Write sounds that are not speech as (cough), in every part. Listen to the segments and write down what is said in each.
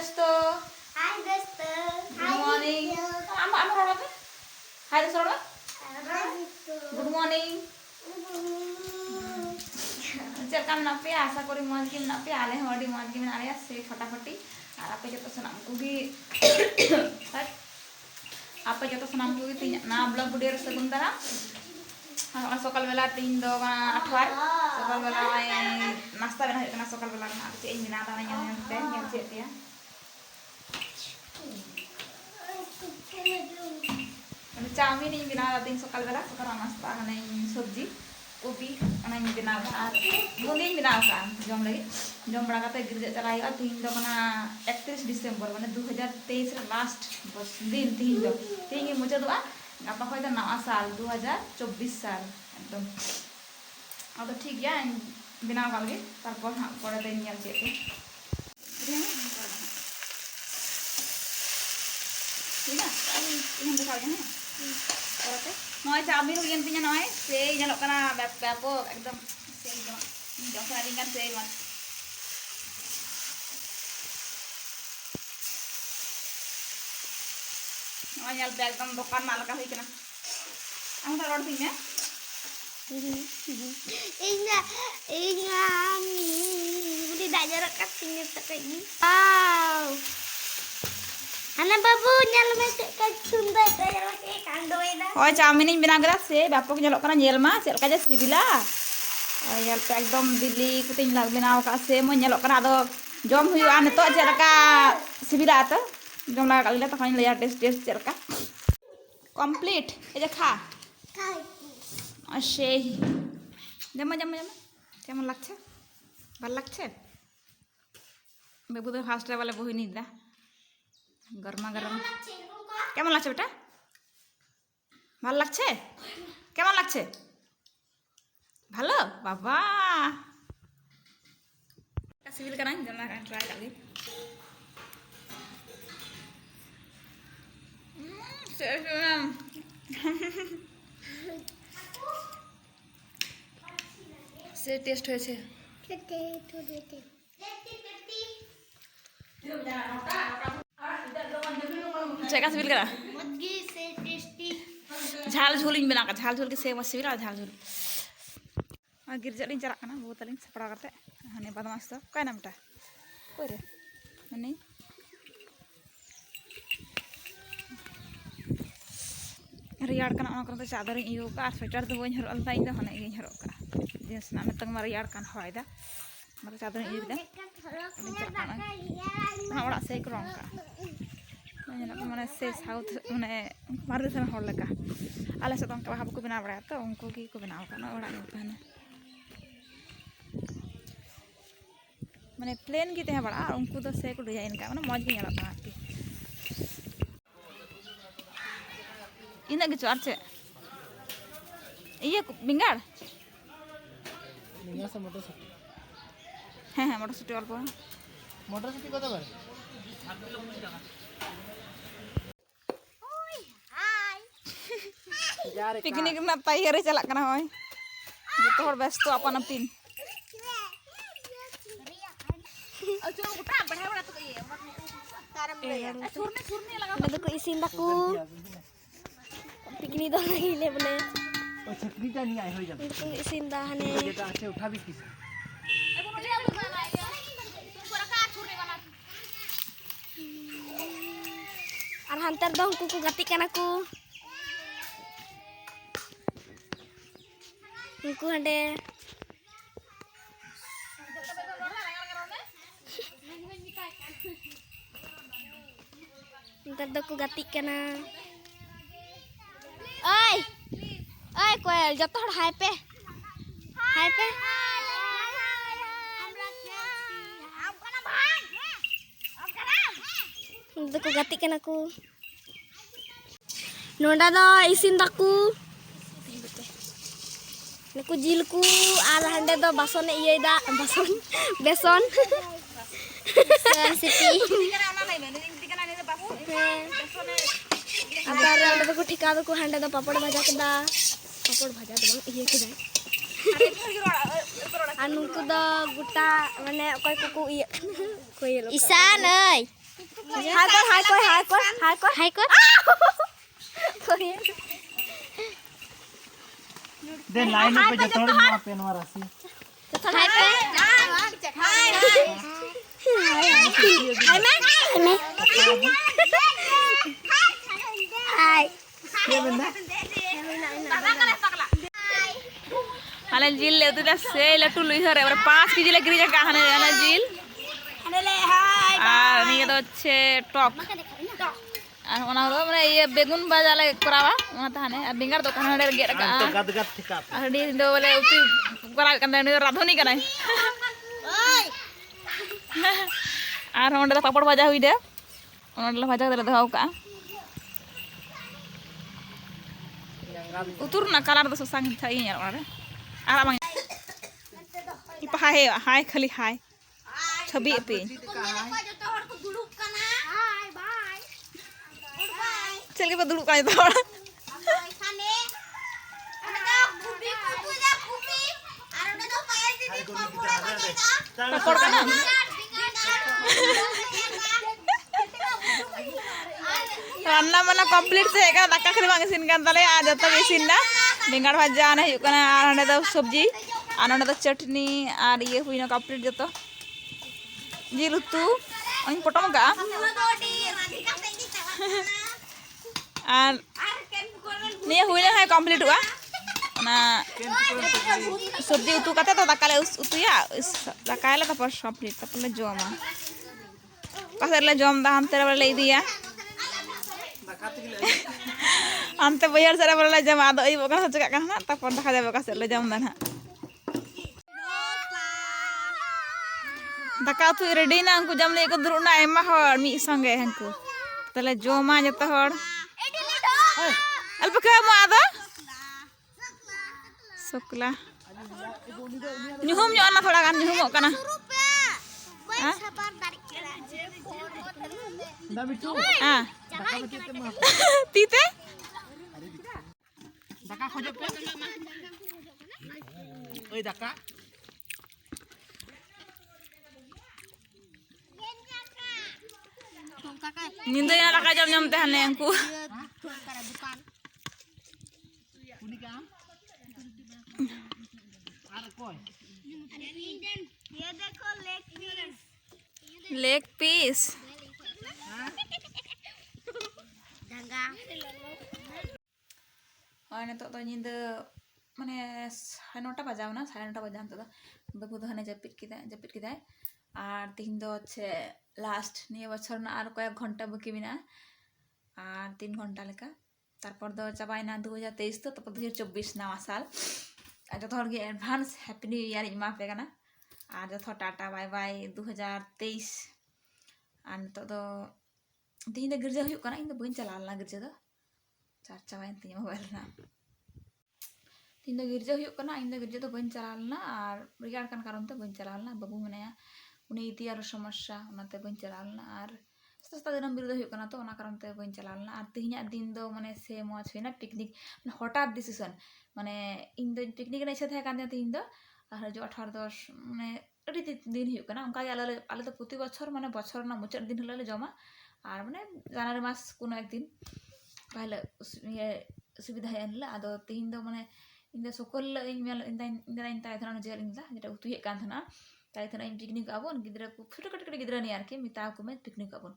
দোস্ত হাই দোস্ত good morning আমরা আমরা রড়াবে হাই দোস্ত রড়াবে গুড মর্নিং चलका में नपे आशा करी मन के नपे आले हडी मन के आले से फटाफटी আর আপে যত সনাম কুগি আপে যত সনাম কুগি তিন না ব্লগ ভিডিও সগুন দ্বারা। আর সকাল বেলা তিন দো বা আঠার সকাল বেলা নাস্তা বেলা সকাল বেলা আর এই মিনা দানা নিয়ে নিতে নিয়ে চেতিয়া চাউমিন এই বানালা দিন সকালবেলা সকাল নাস্তা মানে সবজি কপি ᱚᱱᱟ ᱤᱧ ᱵᱮᱱᱟᱣᱟ ᱟᱨ ᱵᱚᱱᱤᱧ ᱵᱮᱱᱟᱣ ᱠᱟᱜᱼᱟ ᱡᱚᱢ ᱞᱟᱹᱜᱤᱫ ᱡᱚᱢ ᱵᱟᱲᱟ ᱠᱟᱛᱮ ᱜᱤᱨᱡᱟᱹ ᱪᱟᱞᱟᱜ ᱦᱩᱭᱩᱜᱼᱟ ᱛᱤᱦᱤᱧ ᱫᱚ ᱠᱟᱱᱟ ᱮᱠᱛᱨᱤᱥ ᱰᱤᱥᱮᱢᱵᱚᱨ ᱢᱟᱱᱮ ᱫᱩ ᱦᱟᱡᱟᱨ ᱛᱮᱭᱤᱥ ᱨᱮ ᱞᱟᱥᱴ ᱫᱤᱱ ᱛᱤᱦᱤᱧ ᱫᱚ ᱛᱤᱦᱤᱧ ᱜᱮ ᱢᱩᱪᱟᱹᱫᱚᱜᱼᱟ ᱜᱟᱯᱟ ᱠᱷᱚᱡ ᱫᱚ ᱱᱟᱣᱟ ᱥᱟᱞ ᱫᱩ ᱦᱟᱡᱟᱨ ᱪᱚᱵᱵᱤᱥ ᱥᱟᱞ ᱮᱠᱫᱚᱢ ᱟᱫᱚ ᱴᱷᱤᱠ ᱜᱮᱭᱟ ᱵᱮᱱᱟᱣ ᱠᱟᱜ ᱞᱟᱹᱜᱤᱫ ᱛᱟᱨᱯᱚᱨ ᱦᱟᱸᱜ ᱯᱚᱨᱮ ᱫᱚᱧ ᱧᱮᱞ ᱪᱮᱫ ᱠᱚ ini, ini bitaw niya na. Orote? Mga chami huyan pinya na eh. Say, nyalok ka na. Bapo. Agdam. Say, nyalok. Nyalok ka Ini, ini, ini, ini, ini, ini, ini, ini, ini, ini, ini, ini, ini, ini, ini, Ina, ina, ini tidak jarak kasihnya sekali. Wow. ᱦᱳᱭ ᱪᱟᱣᱢᱤᱱᱤᱧ ᱵᱮᱱᱟᱣ ᱠᱮᱫᱟ ᱥᱮ ᱵᱟᱯᱚᱠ ᱧᱮᱞᱚᱜ ᱠᱟᱱᱟ ᱧᱮᱞ ᱢᱟ ᱪᱮᱫ ᱞᱮᱠᱟ ᱡᱮ ᱥᱤᱵᱤᱞᱟ ᱧᱮᱞ ᱯᱮ ᱮᱠᱫᱚᱢ ᱵᱤᱞᱤ ᱠᱚᱛᱮᱧ ᱵᱮᱱᱟᱣ ᱠᱟᱜᱼᱟ ᱥᱮ ᱢᱚᱡᱽ ᱧᱮᱞᱚᱜ ᱠᱟᱱᱟ ᱟᱫᱚ ᱡᱚᱢ ᱦᱩᱭᱩᱜᱼᱟ ᱱᱤᱛᱚᱜ ᱪᱮᱫ ᱞᱮᱠᱟ ᱥᱤᱵᱤᱞᱟ ᱛᱚ ᱡᱚᱢ ᱞᱟᱜᱟ ᱠᱟᱜ ᱞᱮ ᱛᱚᱠᱷᱚᱱᱤᱧ ᱞᱟᱹᱭᱟ ᱴᱮᱥᱴ ᱴᱮᱥᱴ ᱪᱮᱫ ᱞᱮᱠᱟ কমপ্লিট এই যে খা সেই জামা জামা জামা কেমন লাগছে ভালো লাগছে বেবুদের ফার্স্ট বলে বহি নিদা গরমা গরম। কেমন লাগছে? বেটা? ভালো লাগছে? কেমন লাগছে? ভালো? বাবা। সিভিল কানা জানা ট্রাই কালি সে টেস্ট হয়েছে। লাগছে কাছে বিলকে ঝাল ঝুলিᱧ ᱵᱮᱱᱟᱣ ᱠᱟᱫᱟ ᱡᱷᱟᱞ ᱡᱷᱩᱞ ᱜᱮ ᱥᱮᱢ ᱥᱤᱵᱤᱞᱟ ᱡᱷᱟᱞ ᱡᱷᱩᱞ ᱟᱨ ᱜᱤᱨᱡᱟ ᱞᱤᱧ ᱪᱟᱞᱟᱜ ᱠᱟᱱᱟ ᱵᱟᱹᱦᱩ ᱛᱟᱹᱞᱤᱧ ᱥᱟᱯᱲᱟᱣ ᱠᱟᱛᱮ ᱦᱟᱱᱮ ᱵᱟᱫᱢᱟᱥ ᱫᱚ ᱚᱠᱟᱭᱱᱟ ᱢᱤᱴᱟ ᱚᱠᱚᱭᱨᱮ ᱢᱟᱱᱮ ᱨᱮᱭᱟᱲ ᱠᱟᱱᱟ ᱚᱱᱟ ᱠᱚᱨᱮ ᱪᱟᱫᱚᱨᱤᱧ ᱤᱭᱟᱹ ᱠᱟᱜᱼᱟ ᱟᱨ ᱥᱳᱭᱮᱴᱟᱨ ᱫᱚ ᱵᱟᱹᱧ ᱦᱚᱨᱚᱜ ᱞᱮᱫᱟ ᱤᱧ ᱫᱚ ᱦᱟᱱᱮ ᱤᱭᱟᱹᱧ ᱦᱚᱨᱚᱜ ᱠᱟᱜᱼᱟ ᱡᱤᱱᱥ ᱨᱮᱱᱟᱜ ᱱᱤᱛᱚᱝ ᱢᱟ ᱨᱮᱭᱟᱲ ᱠᱟᱱ ᱦᱚᱭ ᱫᱟ ᱚᱱᱟ ᱪᱟᱫᱚᱨᱤᱧ ᱤᱭᱟᱹ ᱠᱮᱫᱟ ᱚᱲᱟᱜ ᱥᱮᱫ ᱠᱚ ᱨᱚᱝ ᱠᱟᱜᱼᱟ ᱢᱟᱱᱮ ᱥᱮ ᱥᱟᱣᱩᱛᱷ ᱢᱟᱱᱮ ᱵᱷᱟᱨᱚᱛ ᱫᱤᱥᱚᱢ ᱦᱚᱲ ᱞᱮᱠᱟ ᱟᱞᱮ ᱥᱮᱫ ᱫᱚ ᱚᱱᱠᱟ ᱵᱟᱦᱟ ᱵᱟᱠᱚ ᱵᱮᱱᱟᱣ ᱵᱟᱲᱟᱭᱟ ᱛᱚ ᱩᱱᱠᱩ ᱜᱮᱠᱚ ᱵᱮᱱᱟᱣ ᱟᱠᱟᱫ ᱱᱚᱣᱟ ᱚᱲᱟᱜ ᱧᱮᱞ ᱯᱮ ᱦᱟᱱᱮ ᱢᱟᱱᱮ ᱯᱞᱮᱱ ᱜᱮ ᱛᱟᱦᱮᱸ ᱵᱟᱲᱟᱜᱼᱟ ᱟᱨ ᱩᱱᱠᱩ ᱫᱚ ᱥᱮ ᱠᱚ ᱰᱤᱡᱟᱭᱤᱱ ᱠᱟᱜᱼᱟ ᱢᱟᱱᱮ ᱢᱚᱡᱽ ᱜᱮ ᱧᱮᱞᱚᱜ ᱠᱟᱱᱟ ᱟᱨᱠᱤ ᱤᱱᱟᱹᱜ ᱜᱮᱪᱚ ᱟᱨ ᱪᱮᱫ ᱤᱭᱟᱹ ᱠᱚ ᱵᱮᱸᱜᱟᱲ নিয়ে আসো মটরশুটি হ্যাঁ হ্যাঁ মটরশুটি অল্প মটরশুটি কত করে ᱯᱤᱠᱱᱤᱠ ᱨᱮᱱᱟᱜ ᱛᱟᱭᱟᱨ ᱨᱮ ᱪᱟᱞᱟᱜ ᱠᱟᱱᱟ ᱦᱚᱭ ᱡᱚᱛᱚ ᱦᱚᱲ ᱵᱮᱥᱛᱚ ᱟᱯᱟᱱ ᱟᱹᱯᱤᱱ ᱱᱚᱰᱮ ᱠᱚ ᱤᱥᱤᱱ ᱫᱟᱠᱚ ᱯᱤᱠᱱᱤ ᱫᱚ ᱞᱟᱹᱜᱤᱫ ᱞᱮ ᱵᱚᱞᱮ ᱤᱥᱤᱱ ᱫᱟ ᱦᱟᱱᱮ Bang hantar dong kuku gatikan aku. Kuku ada. Hantar dong kuku gatikan Oi, oi kue jatuh HP. HP. Hai. Na. Oi. Oi koel, joto hor hai pe. Hai pe. Ntar ku gatikan aku. Nonda do isin daku. Nuku jilku ar hande do basone iya da bason beson. Siti. আবার আমরা তো ঠিকা দো হান্ডা দো পাপড় ভাজা কেদা পাপড় ভাজা দো ইয়ে কেদা আর নুকু দো গুটা হাই কর হাই কর হাই কর হাই কর হাই কর दे लाइन पे जतोड़ मा पेनवा रासी হাই কর হাই के बंदा মানে জিল ले उतरा से लटू लुई ধরে এবারে 5 কেজি লে গিরিজা কাহানে জানা জিল আর নিয়ে তো হচ্ছে টক। আর ওনা হলো মানে ইয়ে বেগুন বাজালে করাবা ওনা তাহানে। আর বেঙ্গার দোকান হলে গেট কা আর ডি দো বলে উতি করা কান নি রাধুনি কানাই (laughs) আর ওনা দা পাপড় ভাজা হইডে ওনা দা ভাজা দা দেখাও কা। উতুর না কালার দো সাং থাই ইয়ার ওনা আর আমাং ইপা হাই হাই খালি হাই ছবি পে సెల్కి బదులు కానీ తోడా রান্না বান্না কমপ্লিট সে এখানে ধাক্কা খেলে ভাঙে সিন কান তাহলে আর যত বেশি না বেঙ্গাড় ভাজা আনে ᱦᱩᱭᱩᱜ ᱠᱟᱱᱟ ᱟᱨ ᱚᱸᱰᱮ ᱫᱚ ᱥᱚᱵᱽᱡᱤ ᱟᱨ ᱚᱸᱰᱮ ᱫᱚ ᱪᱟᱴᱱᱤ ᱟᱨ ᱤᱭᱟᱹ ᱦᱩᱭᱱᱟ ᱠᱚᱢᱯᱞᱤᱴ ᱡᱚᱛᱚ ᱡᱤᱞ ᱩᱛᱩ ᱚᱧ ᱯᱚᱴᱚᱢ ᱠᱟᱜᱼᱟ ᱟᱨ ᱱᱤᱭᱟᱹ ᱦᱩᱭ ᱞᱮᱱᱠᱷᱟᱱ ᱠᱚᱢᱯᱞᱤᱴᱚᱜᱼᱟ ᱚᱱᱟ ᱥᱚᱵᱽᱡᱤ ᱩᱛᱩ ᱠᱟᱛᱮ ᱫᱚ ᱫᱟᱠᱟᱞᱮ ᱩᱛᱩᱭᱟ ᱫᱟᱠᱟᱭᱟᱞᱮ ᱛᱟᱨᱯᱚᱨ ᱠᱚᱢᱯᱞᱤᱴ ᱛᱟᱨᱯᱚᱨ ᱞᱮ ᱡᱚᱢᱟ ᱚᱠᱟᱥᱮᱫᱞᱮ ᱡᱚᱢᱫᱟ ᱦᱟᱱᱛᱮ ᱨᱮ ᱵᱚᱞᱮ ᱤᱫᱤᱭᱟ ᱦᱟᱱᱛᱮ ᱵᱟᱹᱭᱦᱟᱹᱲ ᱥᱮᱫ ᱨᱮ ᱵᱚᱞᱮ ᱡᱚᱢᱟ ᱟᱫᱚ ᱟᱹᱭᱩᱵᱚᱜ ᱠᱟᱱᱟ ᱪᱮᱠᱟᱜ ᱠᱟᱱᱟ ᱦᱟᱸᱜ ᱛᱟᱨᱯᱚᱨ ᱫᱟᱠᱟ ᱡᱟᱵᱚ ᱚᱠᱟ ᱥᱮᱫᱞᱮ ᱡᱚᱢᱫᱟ ᱦᱟᱸᱜ ᱫᱟᱠᱟ ᱩᱛᱩ ᱨᱮᱰᱤᱭᱮᱱᱟ ᱩᱱᱠᱩ ᱡᱚᱢ ᱞᱟᱹᱜᱤᱫ ᱠᱚ ᱫᱩᱲᱩᱵ ᱮᱱᱟ ᱟᱭᱢᱟ ᱦᱚᱲ ᱢᱤᱫ ᱥᱚᱸᱜᱮ ᱦᱟᱹᱱᱠᱩ ᱛᱟᱦᱞᱮ ᱡᱚᱢᱟ ᱡᱚᱛᱚ ᱦᱚᱲ albuka mo ada sukla nyuhum nyu ana thoda kan nyuhum kana? Ah. (laughs) Tite? Daka khojop ke daka Oi daka. Nindo ya raka jam jam teh neng ku. Leg piece ᱟᱨ ᱱᱤᱛᱚᱜ ᱫᱚ ᱧᱤᱫᱟᱹ ᱢᱟᱱᱮ ᱥᱟᱲᱮ ᱱᱚᱴᱟ ᱵᱟᱡᱟᱣᱱᱟ ᱥᱟᱲᱮ ᱱᱚᱴᱟ ᱵᱟᱡᱟᱣ ᱱᱤᱛᱚᱜ ᱫᱚ ᱵᱟᱹᱵᱩ ᱫᱚ ᱦᱟᱱᱮ ᱡᱟᱹᱯᱤᱫ ᱠᱮᱫᱟᱭ ᱡᱟᱹᱯᱤᱫ ᱠᱮᱫᱟᱭ ᱟᱨ ᱛᱤᱦᱤᱧ ᱫᱚ ᱪᱮ ᱞᱟᱥᱴ ᱱᱤᱭᱟᱹ ᱵᱚᱪᱷᱚᱨ ᱨᱮᱱᱟᱜ ᱟᱨ ᱠᱚᱭᱮᱠ ᱜᱷᱚᱱᱴᱟ ᱵᱟᱹᱠᱤ ᱢᱮᱱᱟᱜᱼᱟ ᱟᱨ ᱛᱤᱱ ᱜᱷᱚᱱᱴᱟ ᱞᱮᱠᱟ ᱛᱟᱨᱯᱚᱨ ᱫᱚ ᱪᱟᱵᱟᱭᱱᱟ ᱫᱩ ᱦᱟᱡᱟᱨ ᱛᱮᱭᱤᱥ ᱫᱚ ᱛᱟᱨᱯᱚᱨ ᱫᱩ ᱦᱟᱡᱟর ᱪᱚᱵᱽᱵᱤᱥ ᱱᱟᱣᱟ ᱥᱟᱞ ᱡᱚᱛᱚ ᱦᱚᱲᱜᱮ ᱮᱰᱵᱷᱟᱱᱥ ᱦᱮᱯᱤ ᱱᱤᱭᱩ ᱤᱭᱟᱨ ᱤᱧ ᱮᱢᱟᱯᱮ ᱠᱟᱱᱟ ᱟᱨ ᱡᱚᱛᱚ ᱦᱚᱲ ᱴᱟᱴᱟ ᱵᱟᱭ ᱵᱟᱭ ᱫᱩ ᱦᱟᱡᱟᱨ ᱛᱮᱭᱤᱥ ᱟᱨ ᱱᱤᱛᱚᱜ ᱫᱚ ᱛᱤᱦᱤᱧ ᱫᱚ ᱜᱤᱨᱡᱟᱹ ᱦᱩᱭᱩᱜ ᱠᱟᱱᱟ ᱤᱧᱫᱚ ᱵᱟᱹᱧ ᱪᱟᱞᱟᱣ ᱞᱮᱱᱟ ᱜᱤᱨᱡᱟᱹ ᱫᱚ ᱪᱟᱨ ᱪᱟᱵᱟᱭᱮᱱ ᱛᱤᱧᱟᱹ ᱢᱳᱵᱟᱭᱤᱞ ᱨᱮᱱᱟᱜ ᱛᱤᱦᱤᱧ ᱫᱚ ᱜᱤᱨᱡᱟᱹ ᱦᱩᱭᱩᱜ ᱠᱟᱱᱟ ᱤᱧ ᱫᱚ ᱜᱤᱨᱡᱟᱹ ᱫᱚ ᱵᱟᱹᱧ ᱪᱟᱞᱟᱣ ᱞᱮᱱᱟ ᱟᱨ ᱨᱮᱭᱟᱲ ᱠᱟᱱ ᱠᱟᱨᱚᱱ ᱛᱮ ᱵᱟᱹᱧ ᱪᱟᱞᱟᱣ ᱞᱮᱱᱟ ᱵᱟᱹᱵᱩ ᱢᱮᱱᱟᱭᱟ ᱩᱱᱤ ᱤᱫᱤ ᱟᱨᱚ ᱥᱚᱢᱚᱥᱥᱟ ᱚᱱᱟᱛᱮ ᱵᱟᱹᱧ ᱪᱟᱞᱟᱣ ᱞᱮᱱᱟ ᱟᱨ ᱥᱚᱥᱛᱟ ᱫᱤᱱᱟᱹᱢ ᱵᱤᱨ ᱫᱚ ᱦᱩᱭᱩᱜ ᱠᱟᱱᱟ ᱛᱚ ᱚᱱᱟ ᱠᱟᱨᱚᱱ ᱛᱮ ᱵᱟᱹᱧ ᱪᱟᱞᱟᱣ ᱞᱮᱱᱟ ᱟᱨ ᱛᱤᱦᱤᱧᱟᱜ ᱫᱤᱱ ᱫᱚ ᱢᱟᱱᱮ ᱥᱮ ᱢᱚᱡᱽ ᱦᱩᱭᱱᱟ ᱯᱤᱠᱱᱤᱠ ᱢᱟᱱᱮ ᱦᱚᱴᱟᱛ ᱰᱤᱥᱤᱥᱚᱱ ᱢᱟᱱᱮ ᱤᱧ ᱫᱚ ᱯᱤᱠᱱᱤᱠ ᱨᱮᱱᱟᱜ ᱤᱪᱪᱷᱟᱹ ᱛᱟᱦᱮᱸ ᱠᱟᱱ ᱛᱤᱧᱟ ᱛᱤᱦᱤᱧ ᱫᱚ ᱟᱨ ᱦᱤᱡᱩᱜ ᱟᱴᱷᱟᱨ ᱫᱚᱥ ᱢᱟᱱᱮ ᱟᱹᱰᱤ ᱫᱤᱱ ᱦᱩᱭᱩᱜ ᱠᱟᱱᱟ ᱚᱱᱠᱟᱜᱮ ᱟᱞᱮ ᱟᱞᱮ ᱫᱚ ᱯᱨᱚᱛᱤ ᱵᱚᱪᱷᱚᱨ ᱢᱟᱱᱮ ᱵᱚᱪᱷᱚᱨ ᱨᱮᱱᱟᱜ ᱢᱩᱪᱟᱹᱫ ᱫᱤᱱ ᱦᱤᱞᱳᱜ ᱞᱮ ᱡᱚᱢᱟ আর মানে জানুয়ারি মাস কোনো একদিন তাহলে ইয়ে সুবিধা হয় আনলে আদো তিহিন ᱫᱚ মানে ᱤᱧ ᱫᱚ ᱥᱚᱠᱚᱞ ᱤᱧ ᱢᱮᱞ ᱤᱧ ᱫᱟᱧ ᱤᱧ ᱫᱟᱧ ᱛᱟᱭ ᱛᱟᱦᱮᱱᱟ ᱡᱮᱞ ᱤᱧ ᱫᱟ ᱡᱮᱴᱟ ᱩᱛᱩᱭᱮᱫ ᱠᱟᱱ ᱛᱟᱦᱮᱱᱟ ᱛᱟᱭ ᱛᱟᱦᱮᱱᱟ ᱤᱧ ᱯᱤᱠᱱᱤᱠ ᱟᱵᱚᱱ ᱜᱤᱫᱽᱨᱟᱹ ᱠᱚ ᱪᱷᱳᱴᱳ ᱠᱟᱹᱴᱤᱡ ᱠᱟᱹᱴᱤᱡ ᱜᱤᱫᱽᱨᱟᱹ ᱱᱤᱭᱟᱹ ᱟᱨᱠᱤ ᱢᱮᱛᱟᱣ ᱠᱚ ᱢᱮ ᱯᱤᱠᱱᱤᱠ ᱟᱵᱚᱱ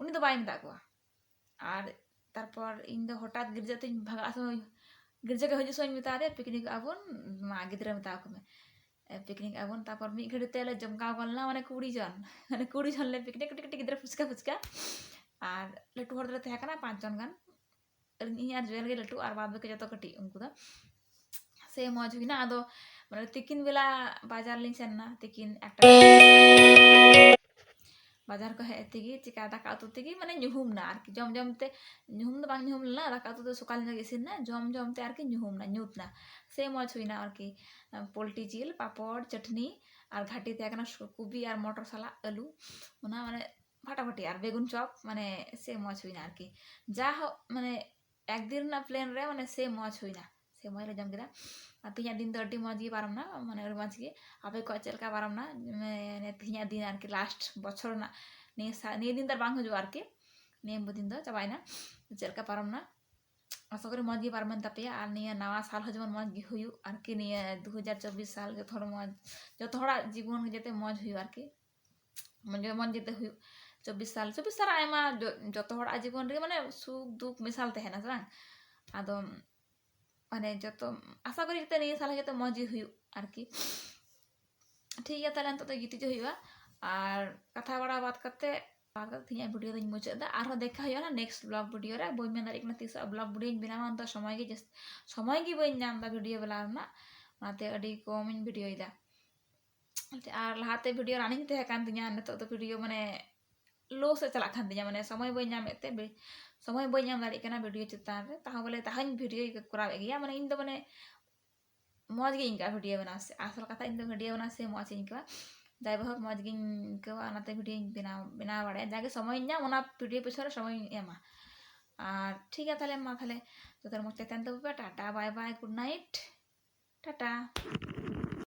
ᱩᱱᱤ ᱫᱚ ᱵᱟᱭ ᱢᱮᱛᱟᱜ ᱠᱚᱣᱟ ᱟᱨ ᱛᱟᱨᱯᱚᱨ ᱤᱧ ᱫᱚ ᱦᱚᱴᱟᱛ ᱜᱤᱨᱡᱟᱹ ᱛᱮᱧ ᱵᱷᱟᱜᱟᱜ ᱥᱚᱢᱚᱭ ᱜᱤᱨᱡᱟᱹ ᱜᱮ ᱦᱤᱡᱩᱜ ᱥᱚᱢᱚᱭ ᱢᱮᱛᱟ ᱫᱮᱭᱟ ᱯᱤᱠᱱᱤᱠ ᱟᱵᱚᱱ ᱢᱟ ᱜᱤᱫᱽᱨᱟᱹ ᱢᱮᱛᱟᱣ ᱠᱚ ᱢᱮ ᱯᱤᱠᱱᱤᱠ ᱟᱵᱚᱱ ᱛᱟᱨᱯᱚᱨ ᱢᱤᱫ ᱜᱷᱟᱹᱲᱤᱡ ᱛᱮᱞᱮ ᱡᱚᱢᱠᱟᱣ ᱜᱚᱫ ᱞᱮᱱᱟ ᱢᱟᱱᱮ ᱠᱩᱲᱤ ᱡᱚᱱ ᱢᱟᱱᱮ ᱠᱩᱲᱤ ᱡᱚᱱ ᱞᱮ ᱯᱤᱠᱱᱤᱠ ᱠᱟᱹᱴᱤᱡ ᱠᱟᱹᱴᱤᱡ ᱜᱤᱫᱽᱨᱟᱹ ᱯᱷᱩᱪᱠᱟ ᱯᱷᱩᱪᱠᱟ ᱟᱨ ᱞᱟᱹᱴᱩ ᱦᱚᱲ ᱫᱚᱞᱮ ᱛᱟᱦᱮᱸ ᱠᱟᱱᱟ ᱯᱟᱸᱪ ᱡᱚᱱ ᱜᱟᱱ ᱤᱧ ᱟᱨ ᱡᱩᱭᱮᱞ ᱜᱮ ᱞᱟᱹᱴᱩ ᱟᱨ ᱵᱟᱫ ᱵᱟᱹᱠᱤ ᱡᱚᱛᱚ ᱠᱟᱹᱴᱤᱡ ᱩᱱᱠᱩ ᱫᱚ ᱥᱮ ᱢᱚᱡᱽ ᱦᱩᱭᱱᱟ ᱟᱫᱚ ᱢᱟᱱᱮ ᱛᱤᱠᱤᱱ ᱵᱮᱞᱟ ᱵᱟᱡᱟᱨ ᱞᱤᱧ ᱥᱮᱱ ᱮᱱᱟ ᱛᱤᱠᱤᱱ ᱮᱠᱴᱟ ᱵᱟᱡᱟᱨ ᱠᱚ ᱦᱮᱡ ᱛᱮᱜᱮ ᱪᱮᱠᱟ ᱫᱟᱠᱟ ᱩᱛᱩ ᱛᱮᱜᱮ ᱢᱟᱱᱮ ᱧᱩᱦᱩᱢ ᱱᱟ ᱟᱨᱠᱤ ᱡᱚᱢ ᱡᱚᱢ ᱛᱮ ᱧᱩᱦᱩᱢ ᱫᱚ ᱵᱟᱝ ᱧᱩᱦᱩᱢ ᱞᱮᱱᱟ ᱫᱟᱠᱟ ᱩᱛᱩ ᱫᱚ ᱥᱚᱠᱟᱞ ᱧᱚᱜ ᱤᱥᱤᱱ ᱱᱟ ᱡᱚᱢ ᱡᱚᱢ ᱛᱮ ᱟᱨᱠᱤ ᱧᱩᱦᱩᱢ ᱱᱟ ᱧᱩᱛ ᱱᱟ ᱥᱮ ᱢᱚᱡᱽ ᱦᱩᱭᱱᱟ ᱟᱨᱠᱤ ᱯᱳᱞᱴᱤ ᱡᱤᱞ ᱯᱟᱯᱚᱲ ᱪᱟᱹᱴᱱᱤ ᱟᱨ ᱜᱷᱟᱴᱤ ᱛᱟᱦᱮᱸ ᱠᱟᱱᱟ ᱠᱩᱵᱤ ᱟᱨ ᱢᱚᱴᱚᱨ ᱥᱟᱞᱟᱜ ᱟᱹᱞᱩ ᱚᱱᱟ ᱢᱟᱱᱮ ফাটাফাটি আর বেগুন চপ মানে সে মজ হই না আর কি যা মানে একদিন না প্লেন রে মানে সে মজ হই না ᱥᱮᱨᱢᱟ ᱨᱮᱞᱮ ᱡᱚᱢ ᱠᱮᱫᱟ ᱟᱨ ᱛᱮᱦᱮᱧᱟᱜ ᱫᱤᱱ ᱫᱚ ᱟᱹᱰᱤ ᱢᱚᱡᱽ ᱜᱮ ᱯᱟᱨᱚᱢᱱᱟ ᱢᱟᱱᱮ ᱟᱹᱰᱤ ᱢᱚᱡᱽ ᱜᱮ ᱟᱯᱮ ᱠᱚ ᱪᱮᱫ ᱞᱮᱠᱟ ᱯᱟᱨᱚᱢᱱᱟ ᱛᱮᱦᱮᱧᱟᱜ ᱫᱤᱱ ᱟᱨᱠᱤ ᱞᱟᱥᱴ ᱵᱚᱪᱷᱚᱨ ᱨᱮᱱᱟᱜ ᱱᱤᱭᱟᱹ ᱱᱤᱭᱟᱹ ᱫᱤᱱ ᱫᱚ ᱵᱟᱝ ᱦᱤᱡᱩᱜᱼᱟ ᱟᱨᱠᱤ ᱱᱤᱭᱟᱹ ᱫᱤᱱ ᱫᱚ ᱪᱟᱵᱟᱭᱮᱱᱟ ᱪᱮᱫ ᱞᱮᱠᱟ ᱯᱟᱨᱚᱢᱱᱟ ᱟᱥᱟ করি মজ ᱜᱮ ᱯᱟᱨᱚᱢᱮᱱ ᱛᱟᱯᱮᱭᱟ ᱟᱨ ᱱᱤᱭᱟᱹ ᱱᱟᱣᱟ ᱥᱟᱞ ᱦᱚᱸ ᱡᱮᱢᱚᱱ ᱢᱚᱡᱽ ᱜᱮ ᱦᱩᱭᱩᱜ ᱟᱨᱠᱤ ᱱᱤᱭᱟᱹ ᱫᱩ ᱦᱟᱡᱟᱨ ᱪᱚᱵᱽᱵᱤᱥ সাল ᱡᱚᱛᱚ ᱦᱚᱲ ᱢᱚᱡᱽ ᱡᱚᱛᱚ ᱦᱚᱲᱟᱜ ᱡᱤᱵᱚᱱ ᱡᱟᱛᱮ ᱢᱚᱡᱽ ᱦᱩᱭᱩᱜ ᱟᱨᱠᱤ ᱢᱚᱡᱽ ᱡᱟᱛᱮ ᱦᱩᱭᱩᱜ ᱪᱚᱵᱽᱵᱤᱥ সাল ᱪᱚᱵᱽᱵᱤᱥ সাল ᱟᱭᱢᱟ ᱡᱚᱛᱚ ᱦᱚᱲᱟᱜ ᱡᱤᱵᱚᱱ ᱨᱮ ᱢᱟᱱᱮ ᱥᱩᱠ ᱫᱩᱠ ᱢᱮᱥᱟᱞ ᱛᱟᱦᱮᱱᱟ ᱵᱟᱝ ᱟᱫᱚ ᱢᱟᱱᱮ ᱡᱚᱛᱚ ᱟᱥᱟ ᱠᱚᱨᱤ ᱡᱟᱛᱮ ᱱᱤᱭᱟᱹ ᱥᱟᱞᱦᱟ ᱡᱟᱛᱮ ᱢᱚᱡᱽ ᱜᱮ ᱦᱩᱭᱩᱜ ᱟᱨᱠᱤ ᱴᱷᱤᱠ ᱜᱮᱭᱟ ᱛᱟᱦᱞᱮ ᱱᱤᱛᱚᱜ ᱫᱚ ᱜᱤᱛᱤᱡ ᱦᱩᱭᱩᱜᱼᱟ ᱟᱨ ᱠᱟᱛᱷᱟ ᱵᱟᱲᱟ ᱵᱟᱫ ᱠᱟᱛᱮ ᱵᱟᱫ ᱠᱟᱛᱮ ᱛᱮᱦᱮᱧᱟᱜ ᱵᱷᱤᱰᱤᱭᱳ ᱫᱚᱧ ᱢᱩᱪᱟᱹᱫ ᱮᱫᱟ ᱟᱨᱦᱚᱸ দেখা ᱦᱩᱭᱩᱜᱼᱟ ᱚᱱᱟ ᱱᱮᱠᱥᱴ ᱵᱞᱚᱜ ᱵᱷᱤᱰᱤᱭᱳ ᱨᱮ ᱵᱟᱹᱧ ᱢᱮᱱ ᱫᱟᱲᱮᱭᱟᱜ ᱠᱟᱱᱟ ᱛᱤᱥᱚᱜ ᱵᱞᱚᱜ ᱵᱷᱤᱰᱤᱭᱳᱧ ᱵᱮᱱᱟᱣᱟ ᱟᱫᱚ ᱥᱚᱢᱚᱭ ᱜᱮ ᱡᱟᱹᱥᱛᱤ ᱥᱚᱢᱚᱭ ᱜᱮ ᱵᱟᱹᱧ ᱧᱟᱢ ᱮᱫᱟ ᱵᱷᱤᱰᱤᱭᱳ ᱵᱮᱱᱟᱣ ᱨᱮᱱᱟᱜ ᱚᱱᱟᱛᱮ ᱟᱹᱰᱤ ᱠᱚᱢᱤᱧ ᱵᱷᱤᱰᱤᱭᱳᱭᱮᱫᱟ ᱟᱨ ᱞᱟᱦᱟᱛᱮ ᱵᱷᱤᱰᱤᱭᱳ ᱨᱟᱱᱤᱧ ᱛᱟᱦᱮᱸ ᱠᱟᱱ ᱛᱤᱧᱟ ᱱᱤᱛᱚᱜ ᱫᱚ ᱵᱷᱤᱰᱤᱭᱳ ᱢᱟᱱᱮ ᱞᱳ ᱥᱮᱫ ᱪᱟᱞᱟᱜ ᱠᱟᱱ ᱛᱤᱧᱟ ᱢᱟᱱᱮ ᱥᱚᱢᱚᱭ ᱵᱟᱹᱧ ᱧᱟᱢᱮᱫ ᱛᱮ ᱥᱚᱢᱚᱭ ᱵᱟᱹᱧ ᱧᱟᱢ ᱫᱟᱲᱮᱭᱟᱜ ᱠᱟᱱᱟ ᱵᱷᱤᱰᱤᱭᱳ ᱪᱮᱛᱟᱱ ᱨᱮ ᱛᱟᱦᱚᱸ ᱵᱚᱞᱮ ᱛᱟᱦᱚᱸᱧ ᱵᱷᱤᱰᱤᱭᱳ ᱠᱚᱨᱟᱣᱮᱫ ᱜᱮᱭᱟ ᱢᱟᱱᱮ ᱤᱧ ᱫᱚ ᱢᱟᱱᱮ ᱢᱚᱡᱽ ᱜᱤᱧ ᱟᱹᱭᱠᱟᱹᱜᱼᱟ ᱵᱷᱤᱰᱤᱭᱳ ᱵᱮᱱᱟᱣ ᱥᱮ ᱟᱥᱚᱞ ᱠᱟᱛᱷᱟ ᱤᱧ ᱫᱚ ᱵᱷᱤᱰᱤᱭᱳ ᱵᱮᱱᱟᱣ ᱥᱮ ᱢᱚᱡᱽ ᱤᱧ ᱟᱹᱭᱠᱟᱹᱣᱟ ᱡᱟᱭᱦᱳᱠ ᱢᱚᱡᱽ ᱜᱤᱧ ᱟᱹᱭᱠᱟᱹᱣᱟ ᱚᱱᱟᱛᱮ ᱵᱷᱤᱰᱤᱭᱳᱧ ᱵᱮᱱᱟᱣ ᱵᱮᱱᱟᱣ ᱵᱟᱲᱟᱭᱟ ᱡᱟᱜᱮ ᱥᱚᱢᱚᱭᱤᱧ ᱧᱟᱢ ᱚᱱᱟ ᱵᱷᱤᱰᱤᱭᱳ ᱯᱤᱪᱷᱚᱱ ᱨᱮ ᱥᱚᱢᱚᱭᱤᱧ ᱮᱢᱟ ᱟᱨ ᱴᱷᱤᱠ ᱜᱮᱭᱟ ᱛᱟᱦᱞᱮ ᱢᱟ ᱛᱟᱦᱞᱮ ᱡᱚᱛᱚ ᱦᱚᱲ ᱢᱚᱡᱽ ᱛᱮ ᱛᱟᱦᱮᱱ ᱛᱟᱵᱚᱱ ᱯᱮ tata bye bye good night tata